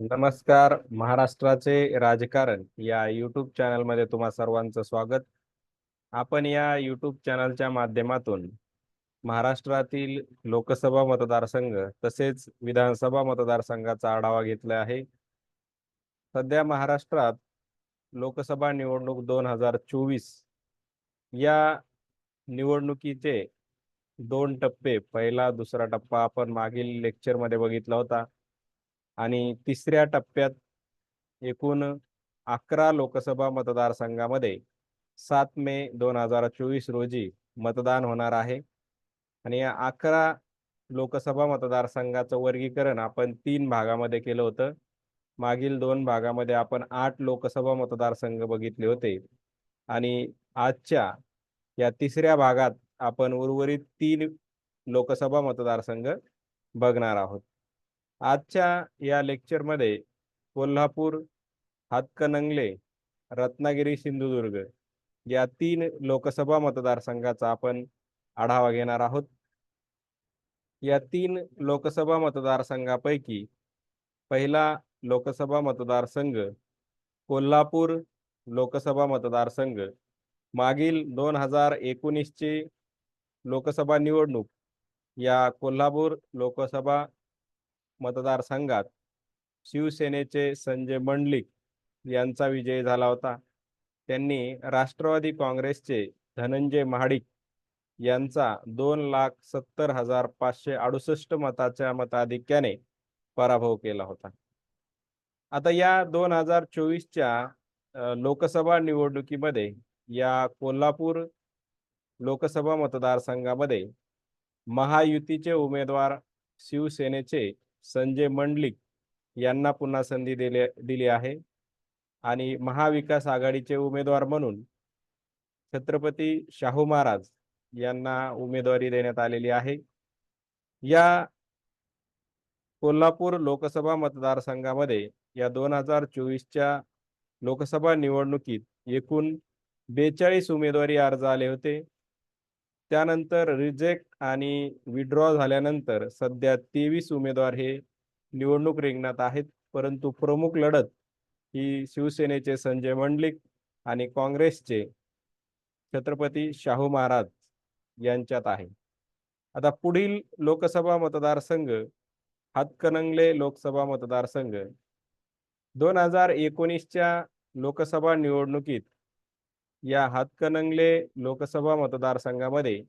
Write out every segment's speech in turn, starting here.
नमस्कार महाराष्ट्राचे राजकारण या युट्यूब चॅनलमध्ये तुम्हा सर्वांचं स्वागत. आपण या युट्यूब चॅनलच्या माध्यमातून महाराष्ट्रातील लोकसभा मतदारसंघ तसेच विधानसभा मतदारसंघाचा आढावा घेतला आहे. सध्या महाराष्ट्रात लोकसभा निवडणूक दोन हजार चोवीस या निवडणुकीचे दोन टप्पे पहिला दुसरा टप्पा आपण मागील लेक्चरमध्ये बघितला होता. आणि तिसऱ्या टप्प्यात एकूण अकरा लोकसभा मतदारसंघामध्ये सात मे दोन हजार चोवीस रोजी मतदान होणार आहे. आणि या अकरा लोकसभा मतदारसंघाचं वर्गीकरण आपण तीन भागामध्ये केलं होतं. मागील दोन भागामध्ये आपण आठ लोकसभा मतदारसंघ बघितले होते. आणि आजच्या या तिसऱ्या भागात आपण उर्वरित तीन लोकसभा मतदारसंघ बघणार आहोत. आजच्या या लेक्चरमध्ये कोल्हापूर हातकणंगले रत्नागिरी सिंधुदुर्ग या तीन लोकसभा मतदारसंघाचा आपण आढावा घेणार आहोत. या तीन लोकसभा मतदारसंघापैकी पहिला लोकसभा मतदारसंघ कोल्हापूर लोकसभा मतदारसंघ. मागील दोन हजार एकोणीसची लोकसभा निवडणूक या कोल्हापूर लोकसभा मतदारसंघात शिवसेनेचे संजय मंडलिक यांचा विजय झाला होता. त्यांनी राष्ट्रवादी काँग्रेसचे धनंजय महाडिक यांचा दोन लाख सत्तर हजार पाचशे अडुसष्ट मताच्या मताधिक्याने पराभव केला होता. आता या दोन हजार चोवीसच्या लोकसभा निवडणुकीमध्ये या कोल्हापूर लोकसभा मतदारसंघामध्ये महायुतीचे उमेदवार शिवसेनेचे संजय मंडलिक यांना पुन्हा संधी दिली दिली आहे. आणि महाविकास आघाडीचे उमेदवार म्हणून छत्रपती शाहू महाराज यांना उमेदवारी देण्यात आलेली आहे. या कोल्हापूर लोकसभा मतदारसंघामध्ये या दोन हजार चोवीसच्या लोकसभा निवडणुकीत एकूण बेचाळीस उमेदवारी अर्ज आले होते. त्यानंतर रिजेक्ट आणि विड्रॉ झाल्यानंतर सध्या तेवीस उमेदवार हे निवडणूक रिंगणात आहेत. परंतु प्रमुख लढत ही शिवसेनेचे संजय मंडलिक आणि काँग्रेसचे छत्रपती शाहू महाराज यांच्यात आहे. आता पुढील लोकसभा मतदारसंघ हातकणंगले लोकसभा मतदारसंघ दोन हजार एकोणीसच्या लोकसभा निवडणुकीत या हातकणंगले लोकसभा मतदारसंघामध्ये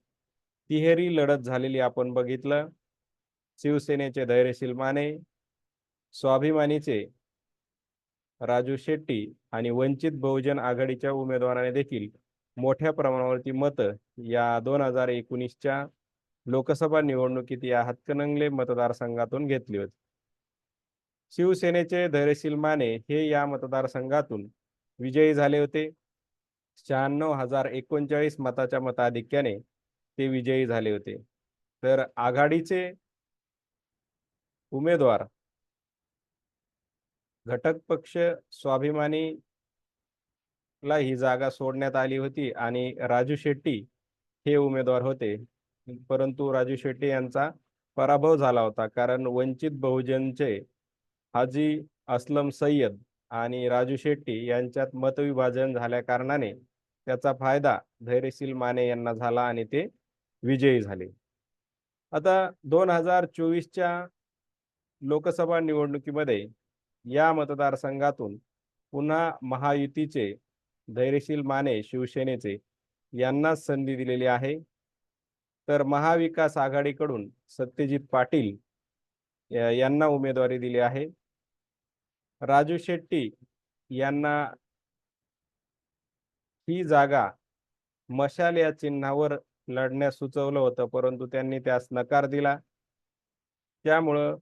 तिहेरी लढत झालेली आपण बघितलं. शिवसेनेचे धैर्यशील माने स्वाभिमानीचे राजू शेट्टी आणि वंचित बहुजन आघाडीच्या उमेदवाराने देखील मोठ्या प्रमाणावरती मतं या दोन हजार एकोणीसच्या लोकसभा निवडणुकीत या हातकणंगले मतदारसंघातून घेतली होती. शिवसेनेचे धैर्यशील माने हे या मतदारसंघातून विजयी झाले होते. शहाण्णव हजार एकोणचाळीस मताच्या मताधिक्याने ते विजयी झाले होते. तर आघाडीचे उमेदवार घटक पक्ष स्वाभिमानी ला ही जागा सोडण्यात आली होती आणि राजू शेट्टी हे उमेदवार होते. परंतु राजू शेट्टी यांचा पराभव झाला होता कारण वंचित बहुजनचे हाजी असलम सय्यद आणि राजू शेट्टी यांच्यात मतविभाजन झाल्या कारणाने त्याचा फायदा धैर्यशील माने यांना झाला आणि ते विजयी झाले. आता दोन हजार चोवीसच्या लोकसभा निवडणुकीमध्ये या मतदारसंघातून पुन्हा महायुतीचे धैर्यशील माने शिवसेनेचे यांनाच संधी दिलेली आहे. तर महाविकास आघाडीकडून सत्यजित पाटील यांना उमेदवारी दिली आहे. राजू शेट्टी यांना ही जागा मशाल या चिन्हावर लढण्यास सुचवलं होतं परंतु त्यांनी त्यास नकार दिला. त्यामुळं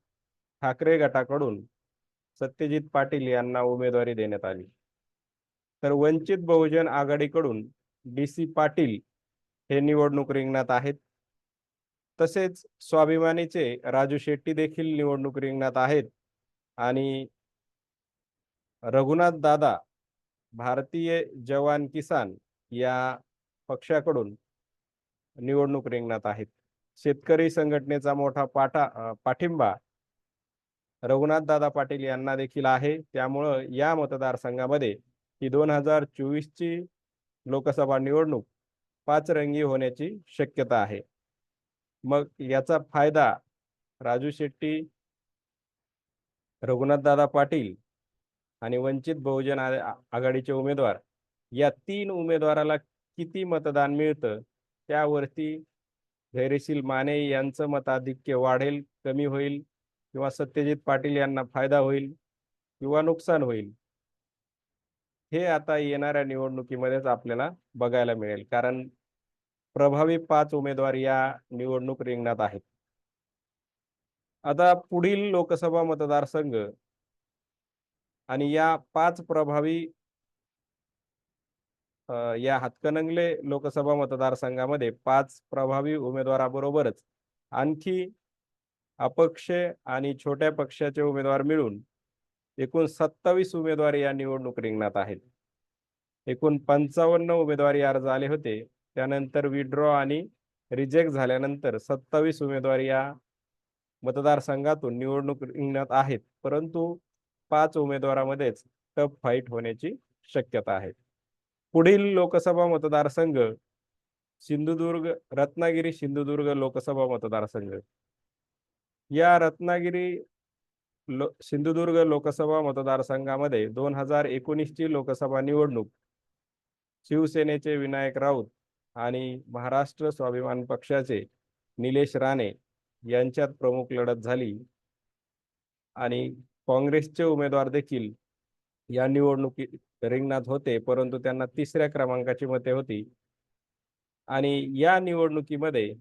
ठाकरे गटाकडून सत्यजित पाटील यांना उमेदवारी देण्यात आली. तर वंचित बहुजन आघाडीकडून डी सी पाटील हे निवडणूक रिंगणात आहेत. तसेच स्वाभिमानीचे राजू शेट्टी देखील निवडणूक रिंगणात आहेत. आणि रघुनाथ दादा भारतीय जवान किसान या पक्षाकडून निवडणूक रिंगणात आहेत. शेतकरी संघटनेचा मोठा पाठा पाठिंबा रघुनाथदादा पाटील यांना देखील आहे. त्यामुळं या मतदारसंघामध्ये ही दोन हजार चोवीसची लोकसभा निवडणूक पाच रंगी होण्याची शक्यता आहे. मग याचा फायदा राजू शेट्टी रघुनाथदादा पाटील आणि वंचित बहुजन आघाडीचे उमेदवार या तीन उमेदवाराला किती मतदान मिळतं? त्यावरती धैर्यशील माने यांचं मताधिक्य वाढेल कमी होईल किंवा सत्यजित पाटील यांना फायदा होईल किंवा नुकसान होईल? हे आता येणाऱ्या निवडणुकीमध्येच आपल्याला बघायला मिळेल. कारण प्रभावी पाच उमेदवार या निवडणूक रिंगणात आहेत. आता पुढील लोकसभा मतदारसंघ आणि या पाच प्रभावी या हातकणंगले लोकसभा मतदारसंघामध्ये पाच प्रभावी उमेदवाराबरोबरच आणखी अपक्ष आणि छोट्या पक्षाचे उमेदवार मिळून एकूण सत्तावीस उमेदवार या निवडणूक रिंगणात आहेत. एकूण पंचावन्न उमेदवारी अर्ज आले होते. त्यानंतर विड्रॉ आणि रिजेक्ट झाल्यानंतर सत्तावीस उमेदवार या मतदारसंघातून निवडणूक रिंगणात आहेत. परंतु पाच उमेदवारामध्येच टफ फाईट होण्याची शक्यता आहे. पुढील लोकसभा मतदारसंघ सिंधुदुर्ग रत्नागिरी सिंधुदुर्ग लोकसभा मतदारसंघ. या रत्नागिरी लो सिंधुदुर्ग लोकसभा मतदारसंघामध्ये दोन हजार एकोणीसची लोकसभा निवडणूक शिवसेनेचे विनायक राऊत आणि महाराष्ट्र स्वाभिमान पक्षाचे निलेश राणे यांच्यात प्रमुख लढत झाली आणि काँग्रेसचे उमेदवार देखील या निवडणुकीत रिंगणात होते परंतु त्यांना तिसऱ्या क्रमांकाची मते होती. आणि या निवडणुकीमध्ये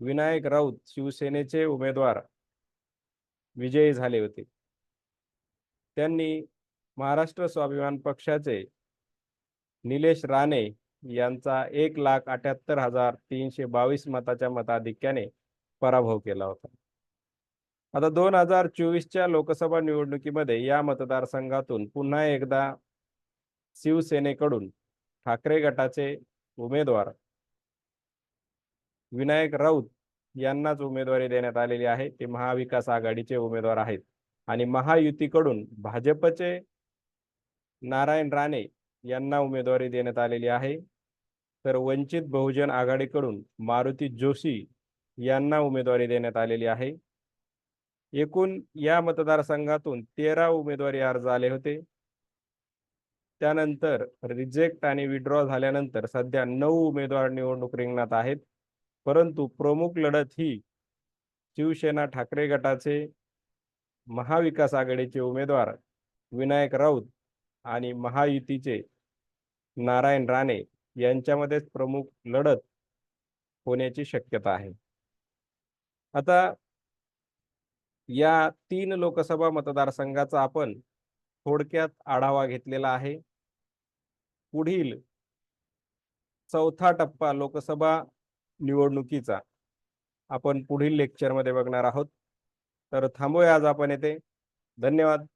विनायक राऊत शिवसेनेचे उमेदवार विजयी झाले होते. त्यांनी महाराष्ट्र स्वाभिमान पक्षाचे निलेश राणे यांचा एक लाख अठ्याहत्तर हजार तीनशे बावीस मताच्या मताधिक्याने पराभव केला होता. आता दोन हजार चोवीसच्या लोकसभा निवडणुकीमध्ये या मतदारसंघातून पुन्हा एकदा शिवसेनेकडून ठाकरे गटाचे उमेदवार विनायक राऊत यांनाच उमेदवारी देण्यात आलेली आहे. ते महाविकास आघाडीचे उमेदवार आहेत. आणि महायुतीकडून भाजपचे नारायण राणे यांना उमेदवारी देण्यात आलेली आहे. तर वंचित बहुजन आघाडीकडून मारुती जोशी यांना उमेदवारी देण्यात आलेली आहे. एकूण या मतदारसंघातून तेरा उमेदवारी अर्ज आले होते. त्यानंतर रिजेक्ट आणि विड्रॉ झाल्यानंतर सध्या नऊ उमेदवार निवडणूक रिंगणात आहेत. परंतु प्रमुख लढत ही शिवसेना ठाकरे गटाचे महाविकास आघाडीचे उमेदवार विनायक राऊत आणि महायुतीचे नारायण राणे यांच्यामध्येच प्रमुख लढत होण्याची शक्यता आहे. आता या तीन लोकसभा मतदारसंघाचा आपण थोडक्यात आढावा घेतलेला आहे. पुढील चौथा टप्पा लोकसभा निवडणुकीचा आपण पुढील लेक्चरमध्ये बघणार आहोत. तर थांबूया आज आपण येथे. धन्यवाद.